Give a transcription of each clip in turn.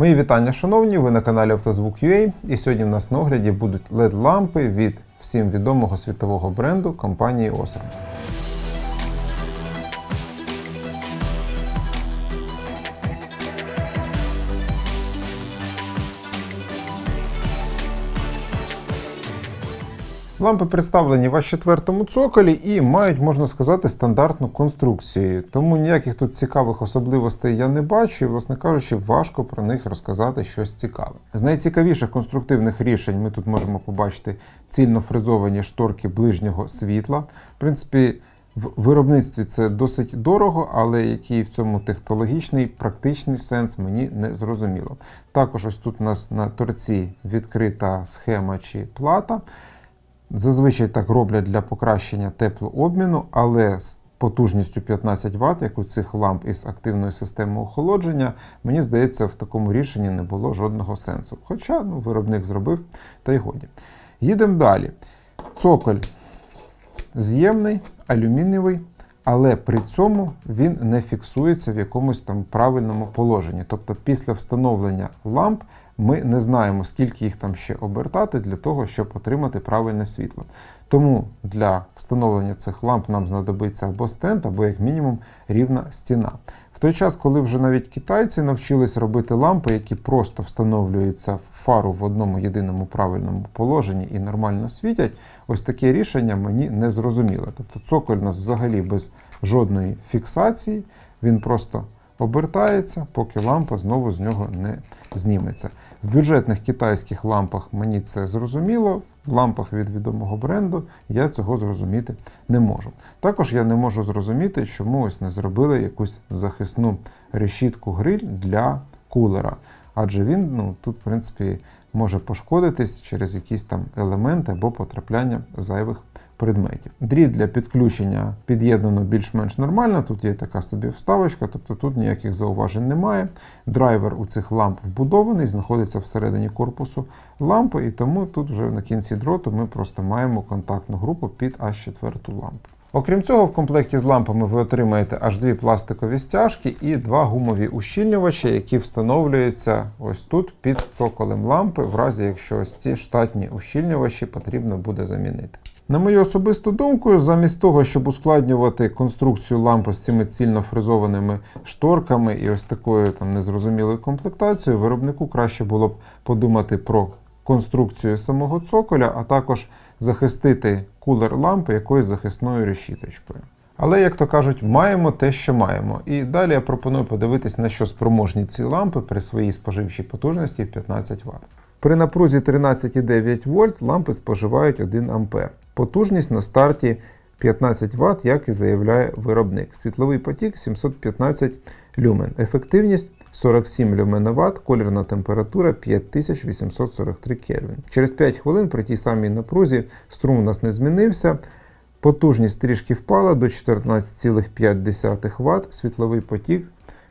Мої вітання, шановні, ви на каналі Автозвук.ua і сьогодні в нас на огляді будуть LED-лампи від всім відомого світового бренду компанії Osram. Лампи представлені в четвертому цоколі і мають, можна сказати, стандартну конструкцію. Тому ніяких тут цікавих особливостей я не бачу, і, власне кажучи, важко про них розказати щось цікаве. З найцікавіших конструктивних рішень ми тут можемо побачити цільно фрезовані шторки ближнього світла. В принципі, в виробництві це досить дорого, але який в цьому технологічний, практичний сенс мені не зрозуміло. Також ось тут у нас на торці відкрита схема чи плата. Зазвичай так роблять для покращення теплообміну, але з потужністю 15 Вт, як у цих ламп із активною системою охолодження, мені здається, в такому рішенні не було жодного сенсу. Хоча ну, виробник зробив, та й годі. Їдемо далі. Цоколь з'ємний, алюмінієвий, але при цьому він не фіксується в якомусь там правильному положенні. Тобто після встановлення ламп ми не знаємо, скільки їх там ще обертати для того, щоб отримати правильне світло. Тому для встановлення цих ламп нам знадобиться або стенд, або як мінімум рівна стіна. Той час, коли вже навіть китайці навчились робити лампи, які просто встановлюються в фару в одному єдиному правильному положенні і нормально світять, ось таке рішення мені не зрозуміло. Тобто цоколь у нас взагалі без жодної фіксації, він просто обертається, поки лампа знову з нього не зніметься. В бюджетних китайських лампах мені це зрозуміло, в лампах від відомого бренду я цього зрозуміти не можу. Також я не можу зрозуміти, чому ось не зробили якусь захисну решітку гриль для кулера. Адже він ну, тут, в принципі, може пошкодитись через якісь там елементи або потрапляння зайвих предметів. Дріт для підключення під'єднано більш-менш нормально. Тут є така собі вставочка, тобто тут ніяких зауважень немає. Драйвер у цих ламп вбудований, знаходиться всередині корпусу лампи, і тому тут вже на кінці дроту ми просто маємо контактну групу під H4 лампу. Окрім цього, в комплекті з лампами ви отримаєте аж дві пластикові стяжки і два гумові ущільнювачі, які встановлюються ось тут під цоколем лампи, в разі якщо ось ці штатні ущільнювачі потрібно буде замінити. На мою особисту думку, замість того, щоб ускладнювати конструкцію лампи з цими цільно фрезованими шторками і ось такою там незрозумілою комплектацією, виробнику краще було б подумати про конструкцію самого цоколя, а також захистити кулер лампи якоюсь захисною решіточкою. Але, як то кажуть, маємо те, що маємо. І далі я пропоную подивитись, на що спроможні ці лампи при своїй споживчій потужності в 15 Вт. При напрузі 13,9 вольт лампи споживають 1 А. Потужність на старті 15 Вт, як і заявляє виробник. Світловий потік 715 люмен. Ефективність 47 люмен на Вт, колірна температура 5843 Кельвін. Через 5 хвилин при тій самій напрузі струм у нас не змінився. Потужність трішки впала до 14,5 Вт, світловий потік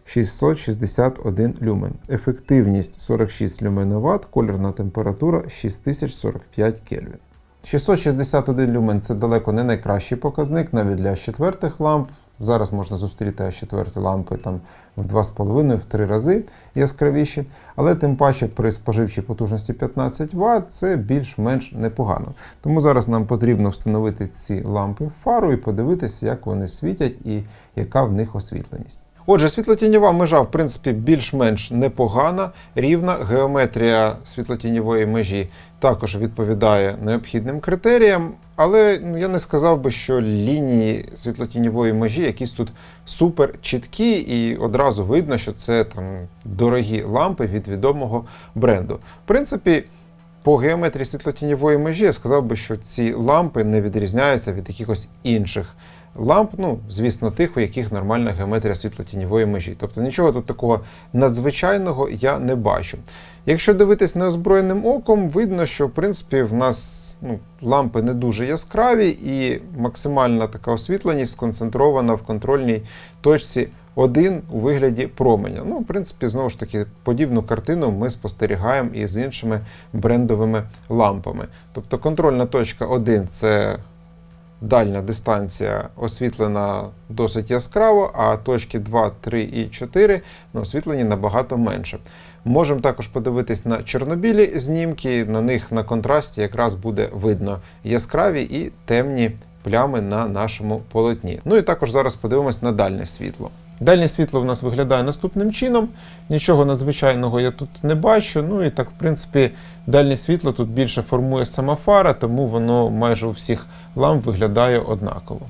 661 люмен. Ефективність 46 люмен на Вт, колірна температура 6045 Кельвін. 661 люмен це далеко не найкращий показник навіть для четвертих ламп. Зараз можна зустріти А4 лампи там в 2,5-3 рази яскравіші, але тим паче при споживчій потужності 15 Вт це більш-менш непогано. Тому зараз нам потрібно встановити ці лампи в фару і подивитися, як вони світять і яка в них освітленість. Отже, світлотіньова межа, в принципі, більш-менш непогана, рівна геометрія світлотіньової межі також відповідає необхідним критеріям, але ну, я не сказав би, що лінії світлотіньової межі якісь тут супер чіткі, і одразу видно, що це там дорогі лампи від відомого бренду. В принципі, по геометрії світлотіньової межі я сказав би, що ці лампи не відрізняються від якихось інших ламп, ну, звісно, тих, у яких нормальна геометрія світлотіньової межі. Тобто нічого тут такого надзвичайного я не бачу. Якщо дивитись неозброєним оком, видно, що в принципі в нас ну, лампи не дуже яскраві, і максимальна така освітленість сконцентрована в контрольній точці 1 у вигляді променя. Ну, в принципі, знову ж таки, подібну картину ми спостерігаємо і з іншими брендовими лампами. Тобто контрольна точка 1 це дальня дистанція освітлена досить яскраво, а точки 2, 3 і 4 ну, освітлені набагато менше. Можемо також подивитись на чорнобілі знімки, на них на контрасті якраз буде видно яскраві і темні плями на нашому полотні. Ну і також зараз подивимось на дальнє світло. Дальнє світло в нас виглядає наступним чином. Нічого надзвичайного я тут не бачу. Ну і так, в принципі, дальнє світло тут більше формує сама фара, тому воно майже у всіх ламп виглядає однаково.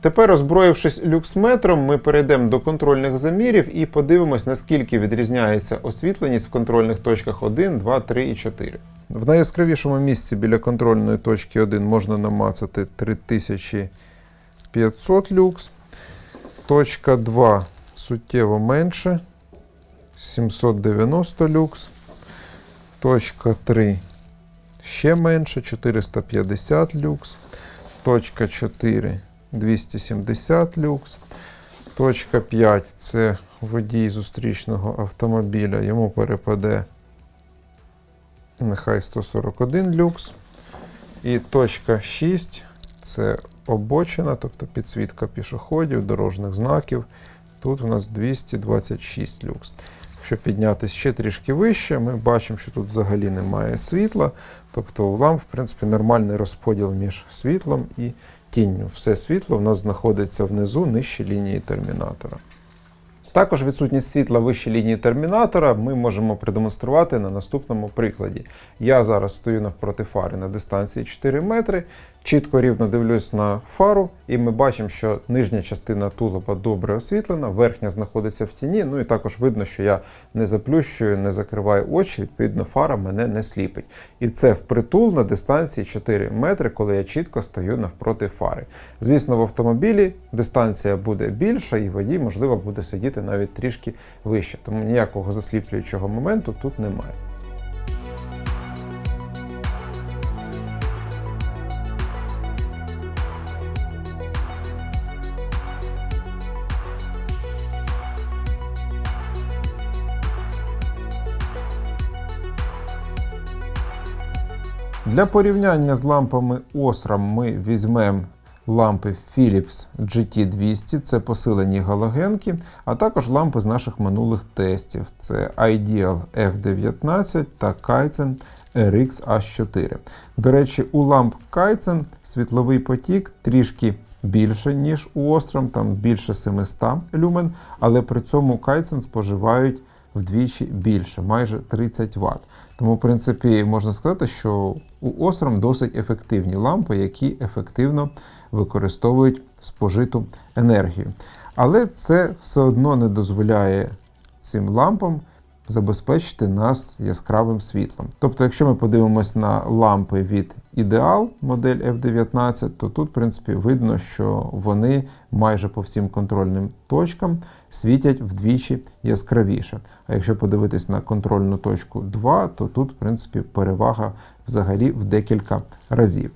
Тепер, озброївшись люксметром, ми перейдемо до контрольних замірів і подивимось, наскільки відрізняється освітленість в контрольних точках 1, 2, 3 і 4. В найяскравішому місці біля контрольної точки 1 можна намацати 3500 люкс. Точка 2 суттєво менше 790 люкс. Точка 3 ще менше 450 люкс. Точка 4 270 люкс. Точка 5 це водій зустрічного автомобіля. Йому перепаде нехай 141 люкс. І точка 6 це обочина, тобто підсвітка пішоходів, дорожніх знаків. Тут у нас 226 люкс. Якщо піднятися ще трішки вище, ми бачимо, що тут взагалі немає світла. Тобто у в принципі, нормальний розподіл між світлом і тінню. Все світло в нас знаходиться внизу нижче лінії термінатора. Також відсутність світла вище лінії термінатора ми можемо продемонструвати на наступному прикладі. Я зараз стою навпроти фари на дистанції 4 метри, чітко рівно дивлюсь на фару, і ми бачимо, що нижня частина тулуба добре освітлена, верхня знаходиться в тіні. Ну і також видно, що я не заплющую, не закриваю очі, відповідно, фара мене не сліпить. І це впритул на дистанції 4 метри, коли я чітко стою навпроти фари. Звісно, в автомобілі дистанція буде більша, і водій, можливо, буде сидіти навіть трішки вище. Тому ніякого засліплюючого моменту тут немає. Для порівняння з лампами Osram ми візьмемо лампи Philips GT200, це посилені галогенки, а також лампи з наших минулих тестів. Це Ideal F19 та Kaizen RX H4. До речі, у ламп Kaizen світловий потік трішки більше, ніж у Osram, там більше 700 люмен, але при цьому Kaizen споживають вдвічі більше, майже 30 Вт. Тому, в принципі, можна сказати, що у Osram досить ефективні лампи, які ефективно використовують спожиту енергію. Але це все одно не дозволяє цим лампам забезпечити нас яскравим світлом. Тобто, якщо ми подивимось на лампи від Ideal модель F19, то тут, в принципі, видно, що вони майже по всім контрольним точкам світять вдвічі яскравіше. А якщо подивитись на контрольну точку 2, то тут, в принципі, перевага взагалі в декілька разів.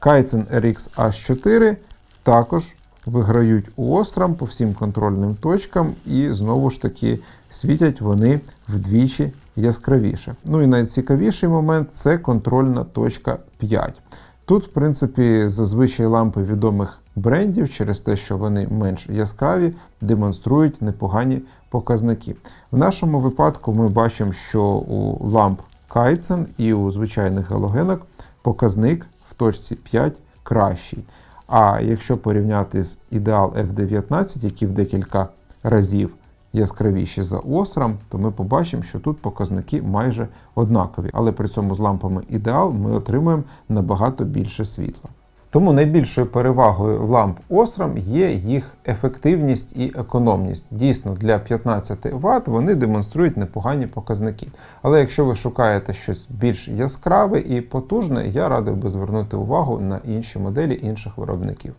Kaizen RX H4 також виграють Osram по всім контрольним точкам, і знову ж таки світять вони вдвічі яскравіше. Ну і найцікавіший момент це контрольна точка 5. Тут, в принципі, зазвичай лампи відомих брендів, через те, що вони менш яскраві, демонструють непогані показники. В нашому випадку ми бачимо, що у ламп Kaizen і у звичайних галогенок показник в точці 5 кращий. А якщо порівняти з ідеал F19, які в декілька разів яскравіші за Osram, то ми побачимо, що тут показники майже однакові. Але при цьому з лампами ідеал ми отримуємо набагато більше світла. Тому найбільшою перевагою ламп Osram є їх ефективність і економність. Дійсно, для 15 Вт вони демонструють непогані показники. Але якщо ви шукаєте щось більш яскраве і потужне, я радив би звернути увагу на інші моделі інших виробників.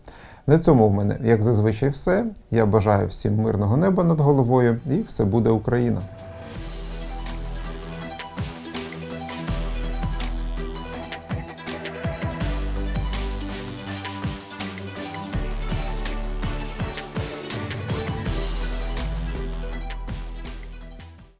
На цьому в мене, як зазвичай, все. Я бажаю всім мирного неба над головою і все буде Україна!